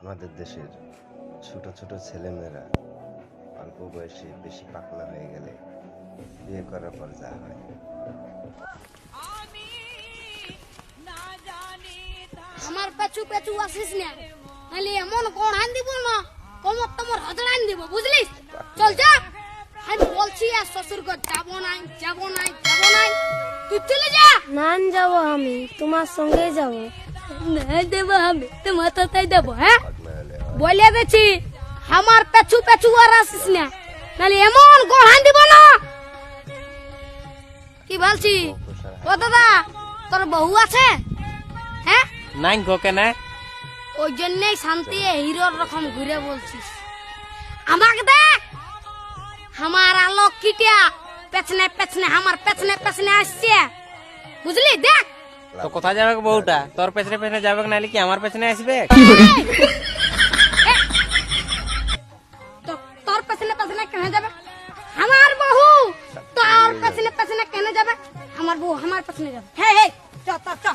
আমাদের দেশের ছোট ছোট ছেলেমেয়েরা অল্প বয়সে বেশি পাকনা হয়ে গেলে বিয়ে করার পর যা হয়। আমার আসিস না। নাহলে এমন কোন আন দিব না। কমর তোমার হজড় আন দিব বুঝলিস? চল যা। আমি বলছি আর শ্বশুর ঘর যাব নাই যাব নাই যাব নাই। তুই চলে যা। নান যাব আমি তোমার সঙ্গে যাব। না দেবো আমি তোমার তাই দেবো হ্যাঁ বলে দিচ্ছি আমার পেছু পেছু আর আসিস না নাহলে এমন গোড়ান দিব না কি বলছি ও দাদা তোর বউ আছে হ্যাঁ নাই গো কেন ওই জন্যই শান্তি হিরোর রকম ঘুরে বলছিস আমাকে দেখ আমার আলোক কিটিয়া পেছনে পেছনে আমার পেছনে পেছনে আসছে বুঝলি দেখ তো কোথায় যাবে গো বউটা তোর পেছনে পেছনে যাবে নাহলে কি আমার পেছনে আসবে তো- তোর পেছনে পেছনে কেন যাবে আমার বহু তোর পেছনে পেছনে কেন যাবে আমার বউ আমার পেছনে যাবে হে হে চ চ চ